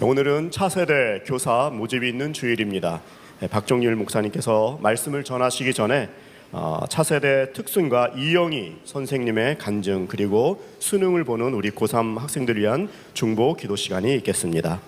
오늘은 차세대 교사 모집이 있는 주일입니다. 네, 박종률 목사님께서 말씀을 전하시기 전에 어, 차세대 특순과 이영희 선생님의 간증 그리고 수능을 보는 우리 고3 학생들을 위한 중보 기도 시간이 있겠습니다.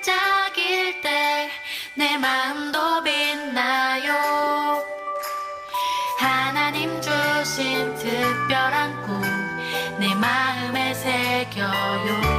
반짝일 때 내 마음도 빛나요. 하나님 주신 특별한 꿈 내 마음에 새겨요